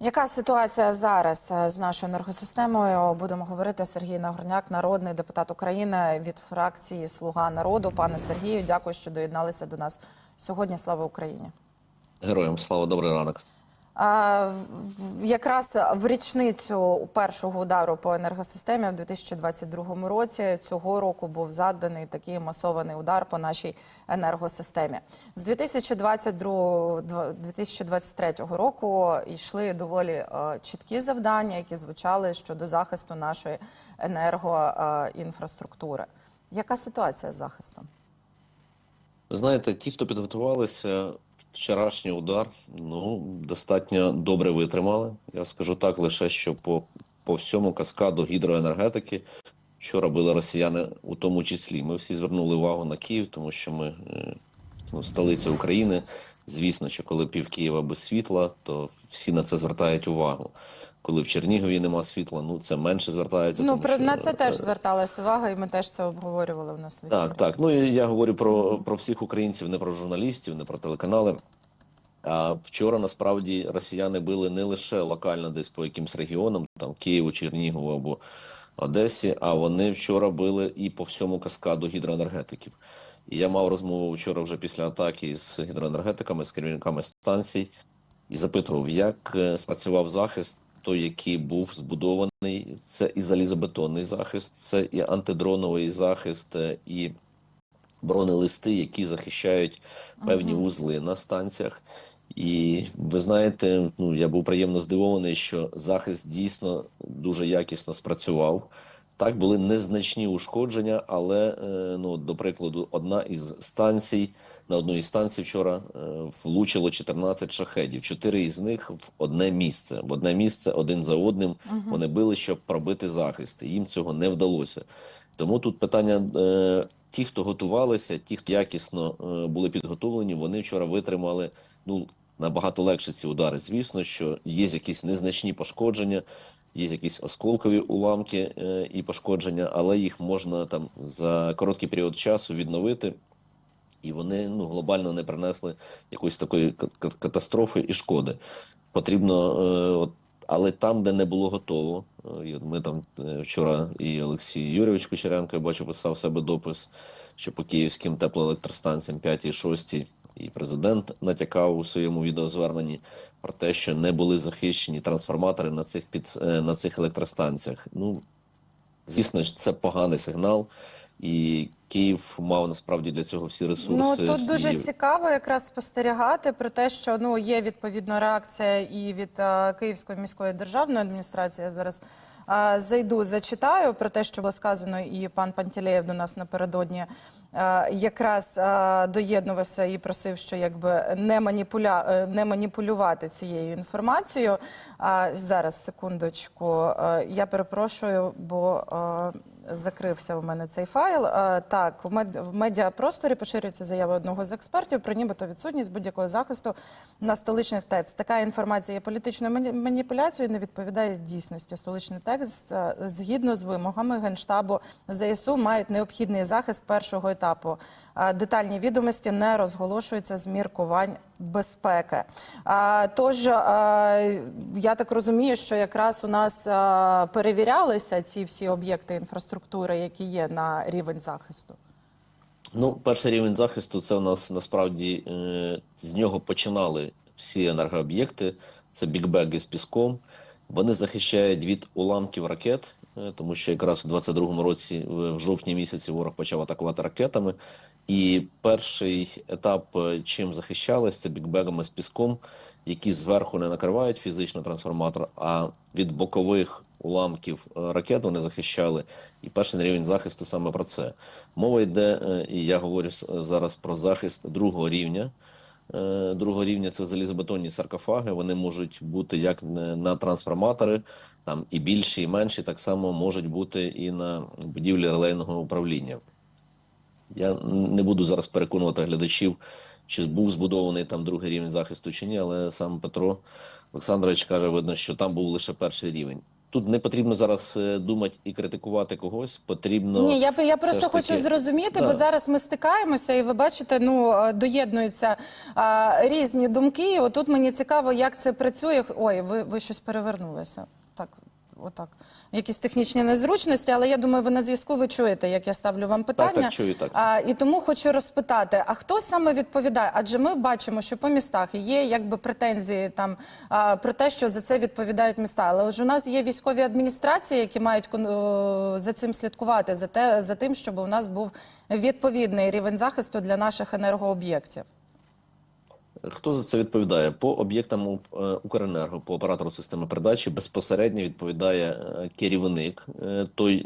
Яка ситуація зараз е, з нашою енергосистемою? Будемо говорити. Сергій Нагорняк, народний депутат України від фракції Слуга народу. Пане Сергію, дякую, що доєдналися до нас сьогодні. Слава Україні! Героям слава, добрий ранок. Якраз в річницю першого удару по енергосистемі в 2022 році цього року був заданий такий масований удар по нашій енергосистемі. З 2022 дв- 2023 року йшли доволі е, чіткі завдання, які звучали щодо захисту нашої енергоінфраструктури. Яка ситуація з захистом? Ви знаєте, ті, хто підготувалися, вчорашній удар, ну, достатньо добре витримали. Я скажу так, лише що по, по всьому каскаду гідроенергетики, що робили росіяни у тому числі. Ми всі звернули увагу на Київ, тому що ми е, ну, столиця України. Звісно, що коли пів Києва без світла, то всі на це звертають увагу. Коли в Чернігові нема світла, ну це менше звертається. Ну тому про що, на це теж зверталась увага, і ми теж це обговорювали в нас в. Так, так. Ну і я говорю про, про всіх українців, не про журналістів, не про телеканали. А вчора насправді росіяни били не лише локально десь по якимсь регіонам, там Києву, Чернігову або Одесі, а вони вчора били і по всьому каскаду гідроенергетиків. І я мав розмову вчора вже після атаки з гідроенергетиками, з керівниками станцій, і запитував, як е, спрацював захист, той, який був збудований. Це і залізобетонний захист, це і антидроновий захист, е, і бронелисти, які захищають певні Мгм. вузли на станціях. І ви знаєте, ну я був приємно здивований, що захист дійсно дуже якісно спрацював. Так були незначні ушкодження, але е, ну до прикладу, одна із станцій на одній із станцій вчора е, влучило 14 шахедів. Чотири із них в одне місце. В одне місце один за одним вони били, щоб пробити захист. І їм цього не вдалося. Тому тут питання: е, ті, хто готувалися, ті, хто якісно були підготовлені, вони вчора витримали ну набагато легше ці удари. Звісно, що є якісь незначні пошкодження, є якісь осколкові уламки е, і пошкодження, але їх можна там за короткий період часу відновити. І вони ну глобально не принесли якоїсь такої ка- ка- катастрофи і шкоди. Потрібно, е, от, але там, де не було готово, е, ми там е, вчора і Олексій Юрійович Кучеренко, я бачу, писав себе допис, що по київським теплоелектростанціям 5 і 6 і президент натякав у своєму відеозверненні про те, що не були захищені трансформатори на цих під е, на цих електростанціях. Ну звісно ж, це поганий сигнал. І Київ мав насправді для цього всі ресурси. Ну тут дуже і... цікаво якраз спостерігати про те, що ну є відповідна реакція і від е, Київської міської державної адміністрації. Я зараз е, зайду, зачитаю про те, що було сказано, і пан Пантелеєв до нас напередодні якраз е, доєднувався і просив, що якби не маніпуля е, не маніпулювати цією інформацією. А зараз секундочку, Е, я перепрошую, бо. Закрився у мене цей файл. Е, Так, в мед- в медіапросторі поширюється заява одного з експертів про нібито відсутність будь-якого захисту на столичних ТЕЦ. Така інформація є політичною маніпуляцією, не відповідає дійсності. Столичний текст е, згідно з вимогами генштабу ЗСУ мають необхідний захист першого етапу. Е, Детальні відомості не розголошуються з міркувань безпеки. Тож я так розумію, що якраз у нас перевірялися ці всі об'єкти інфраструктури, які є на рівень захисту. Ну, перший рівень захисту це у нас насправді е, з нього починали всі енергооб'єкти. Це бікбеги з піском. Вони захищають від уламків ракет, е, тому що якраз у 22-му році, в жовтні місяці, ворог почав атакувати ракетами. І перший етап, е, чим захищались, це бікбегами з піском, які зверху не накривають фізично трансформатор, а від бокових уламків е, ракет вони захищали. І перший рівень захисту саме про це. Мова йде, е, і я говорю зараз про захист другого рівня. Другого рівня це залізобетонні саркофаги. Вони можуть бути як на трансформатори, там і більші, і менші, так само можуть бути і на будівлі релейного управління. Я не буду зараз переконувати глядачів, чи був збудований там другий рівень захисту чи ні, але сам Петро Олександрович каже, видно, що там був лише перший рівень. тут не потрібно зараз е, думати і критикувати когось. Потрібно Ні, я, я просто ж хочу зрозуміти, Да. бо зараз ми стикаємося, і ви бачите, ну е, доєднуються а, різні думки. І Отут мені цікаво, як це працює. Ой, ви, ви щось перевернулися. Так, отак. Якісь технічні незручності, але я думаю, ви на зв'язку ви чуєте, як я ставлю вам питання. так, чую, так. А, і тому хочу розпитати: а хто саме відповідає? Адже ми бачимо, що по містах є якби претензії там а, про те, що за це відповідають міста. Але ж у нас є військові адміністрації, які мають кон- о, за цим слідкувати, за те за тим, щоб у нас був відповідний рівень захисту для наших енергооб'єктів. Хто за це відповідає? По об'єктам е, Укренерго, по оператору системи передачі безпосередньо відповідає е, керівник, е, той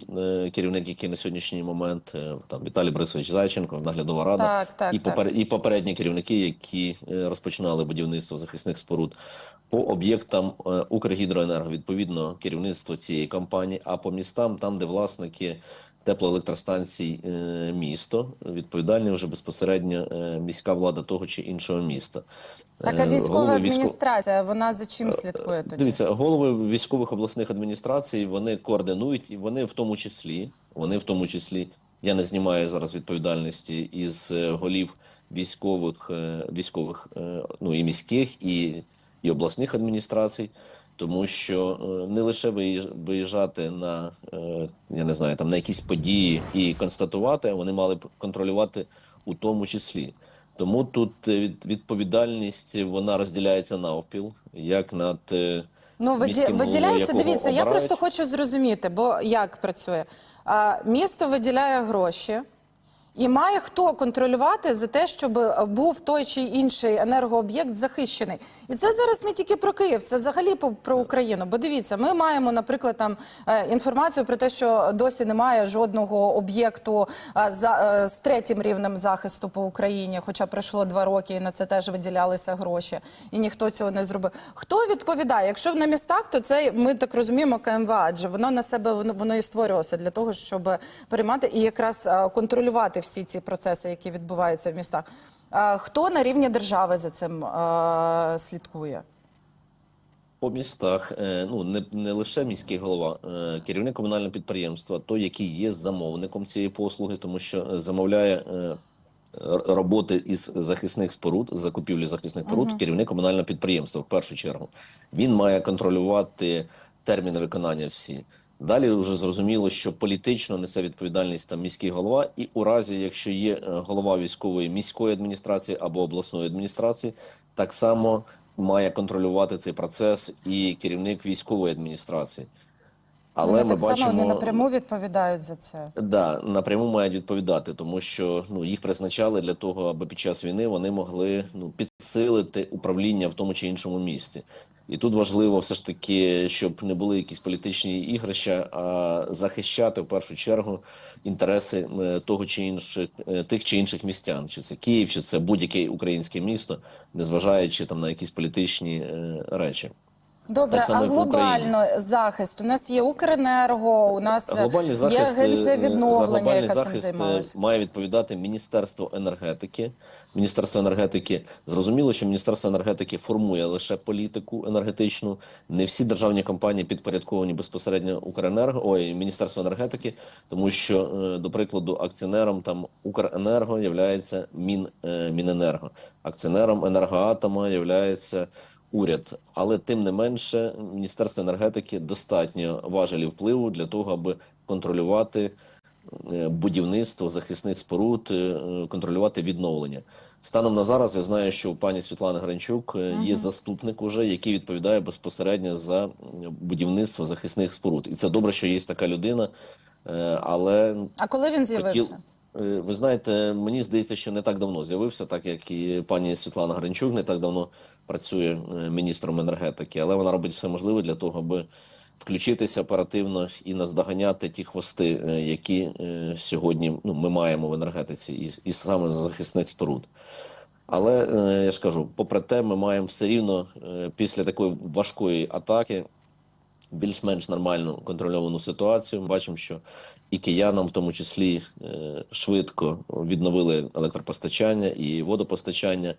керівник, який на сьогоднішній момент там Віталій Борисович Зайченко, наглядова рада, Так, так, і, так. і попередні керівники, які розпочинали будівництво захисних споруд. По об'єктам Укргідроенерго відповідно керівництво цієї компанії, а по містам, там, де власники теплоелектростанцій е, місто, відповідальні вже безпосередньо е, міська влада того чи іншого міста. Така Е, військова голови адміністрація, вона за чим слідкує тоді? Дивіться, голови військових обласних адміністрацій вони координують, і вони в тому числі, вони в тому числі, я не знімаю зараз відповідальності із голів військових, військових, ну і міських, і, і обласних адміністрацій. Тому що е, не лише виїж- виїжджати на е, я не знаю там на якісь події і констатувати, вони мали б контролювати у тому числі. Тому тут е, від- відповідальність вона розділяється навпіл, як над Ну, виді- виділяється, дивіться, я просто хочу зрозуміти, бо як працює. Місто виділяє гроші. І має хто контролювати за те, щоб е, був той чи інший енергооб'єкт захищений. І це зараз не тільки про Київ, це взагалі про Україну. Бо дивіться, ми маємо, наприклад, там е, інформацію про те, що досі немає жодного об'єкту е, з третім рівнем захисту по Україні, хоча пройшло два роки, і на це теж виділялися гроші, і ніхто цього не зробив. Хто відповідає? Якщо на містах, то це ми так розуміємо КМВА, адже воно на себе воно, і створювалося для того, щоб переймати і якраз контролювати всі ці процеси, які відбуваються в містах. Хто на рівні держави за цим слідкує? По містах, е, ну не, не лише міський голова, е, керівник комунального підприємства, той, який є замовником цієї послуги, тому що замовляє е, роботи із захисних споруд, закупівлі захисних споруд, керівник комунального підприємства в першу чергу. Він має контролювати терміни виконання всі. Далі вже зрозуміло, що політично несе відповідальність там міський голова, і у разі, якщо є е, голова військової міської адміністрації або обласної адміністрації, так само має контролювати цей процес і керівник військової адміністрації. Але вони ми так само бачимо не напряму відповідають за це. Да, напряму мають відповідати, тому що ну їх призначали для того, аби під час війни вони могли ну підсилити управління в тому чи іншому місті. І тут важливо все ж таки, щоб не були якісь політичні ігрища, а захищати в першу чергу інтереси е, того чи інших е, тих чи інших містян, чи це Київ, чи це будь-яке українське місто, незважаючи там на якісь політичні е, речі. Добре, а глобально захист. У нас є Укренерго, у нас Глобальний є захист, агенція е, за відновлення, глобальний яка захист е, займалася. має відповідати Міністерство енергетики. Міністерство енергетики зрозуміло, що Міністерство енергетики формує лише політику енергетичну. Не всі державні компанії підпорядковані безпосередньо Укренерго, ой, Міністерство енергетики, тому що, е, до прикладу, акціонером там Укренерго являється Мін, Міненерго, акціонером енергоатома являється уряд, але тим не менше, Міністерство енергетики достатньо важелі впливу для того, аби контролювати е, будівництво захисних споруд, е, контролювати відновлення. Станом на зараз я знаю, що у пані Світлани Гранчук е, є заступник, уже який відповідає безпосередньо за будівництво захисних споруд, і це добре, що є така людина. Але А коли він з'явився? Е, Ви знаєте, мені здається, що не так давно з'явився, так як і пані Світлана Гринчук не так давно працює е, міністром енергетики, але вона робить все можливе для того, аби включитися оперативно і наздоганяти ті хвости, е, які сьогодні ну, ми маємо в енергетиці, і, і саме захисних споруд. Але я ж кажу, попри те, ми маємо все рівно після такої важкої атаки більш-менш нормальну контрольовану ситуацію. Ми бачимо, що і киянам, в тому числі, е, швидко відновили електропостачання і водопостачання.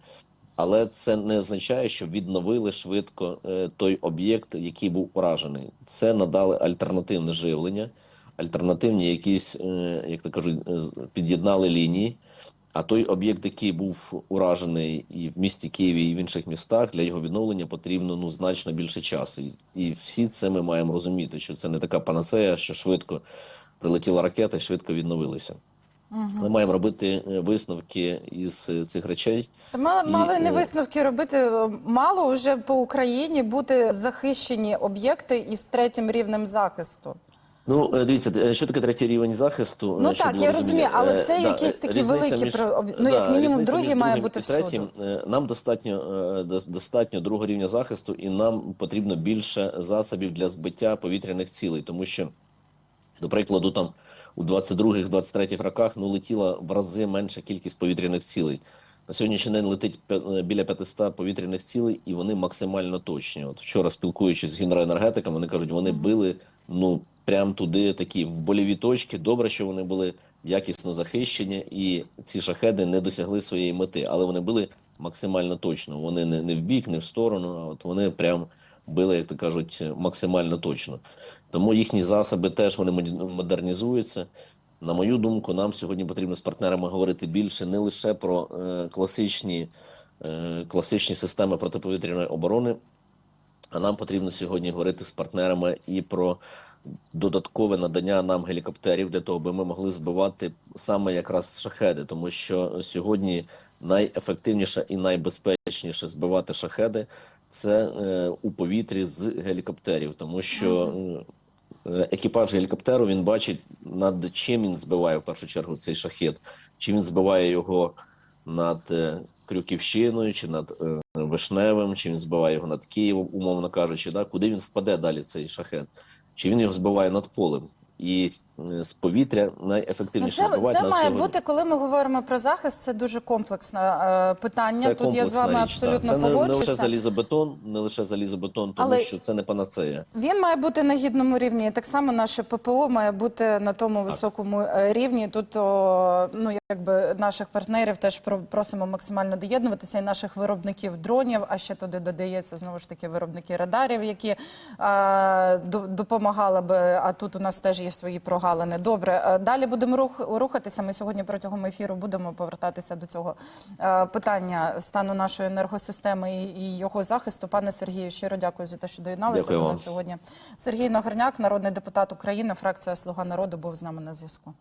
Але це не означає, що відновили швидко е, той об'єкт, який був уражений. Це надали альтернативне живлення, альтернативні якісь, е, як то кажуть, під'єднали лінії. А той об'єкт, який був уражений і в місті Києві, і в інших містах, для його відновлення потрібно ну значно більше часу. І, і всі це ми маємо розуміти, що це не така панацея, що швидко прилетіла ракета і швидко відновилися. Ми маємо робити е, висновки із е, цих речей. Та мали, І, мали не е, висновки робити. Мало вже по Україні бути захищені об'єкти із третім рівнем захисту. Ну, е, дивіться, е, що таке третій рівень захисту? Ну е, так, я розумію, але це да, якісь такі великі між- ну, як мінімум, другий має бути всюди. Нам достатньо, достатньо другого рівня захисту, і нам потрібно більше засобів для збиття повітряних цілей, тому що, до прикладу, там у 22-х, 23-х роках ну, летіла в рази менша кількість повітряних цілей. На сьогоднішній день летить е, біля 500 повітряних цілей, і вони максимально точні. От вчора спілкуючись з гідроенергетиками, вони кажуть, вони били ну прям туди такі в больові точки. Добре, що вони були якісно захищені, і ці шахеди не досягли своєї мети, але вони били максимально точно. Вони не, не в бік, не в сторону, а от вони прям били, як то кажуть, максимально точно. Тому їхні засоби теж вони модернізуються. На мою думку, нам сьогодні потрібно з партнерами говорити більше не лише про е, класичні, е, класичні системи протиповітряної оборони, а нам потрібно сьогодні говорити з партнерами і про додаткове надання нам гелікоптерів для того, аби ми могли збивати саме якраз шахеди, тому що сьогодні найефективніше і найбезпечніше збивати шахеди це е, у повітрі з гелікоптерів, тому що екіпаж гелікоптеру він бачить над чим він збиває в першу чергу цей шахет, чи він збиває його над е, Крюківщиною, чи над е, Вишневим, чи він збиває його над Києвом, умовно кажучи, да? куди він впаде далі цей шахет, чи він його збиває над полем. І е, з повітря Ну, найефективніше це збивати це має бути, коли ми говоримо про захист. Це дуже комплексне е, питання. Це Тут я з вами річ, так. абсолютно Це не, не лише погоджуся. залізобетон, не лише залізобетон, тому Але- що це не панацея. Він має бути на гідному рівні. І так само наше ППО має бути на тому високому е, рівні. Тут о, ну якби наших партнерів теж про- просимо максимально доєднуватися, і наших виробників дронів. А ще туди додається знову ж таки виробники радарів, які е, до- допомагали би. А тут у нас теж є свої прогалини. Добре, е, далі будемо рух, рухатися. Ми сьогодні протягом ефіру будемо повертатися до цього е, питання стану нашої енергосистеми і, його захисту. Пане Сергію, щиро дякую за те, що доєдналися до нас сьогодні. Сергій Нагорняк, народний депутат України, фракція Слуга народу, був з нами на зв'язку.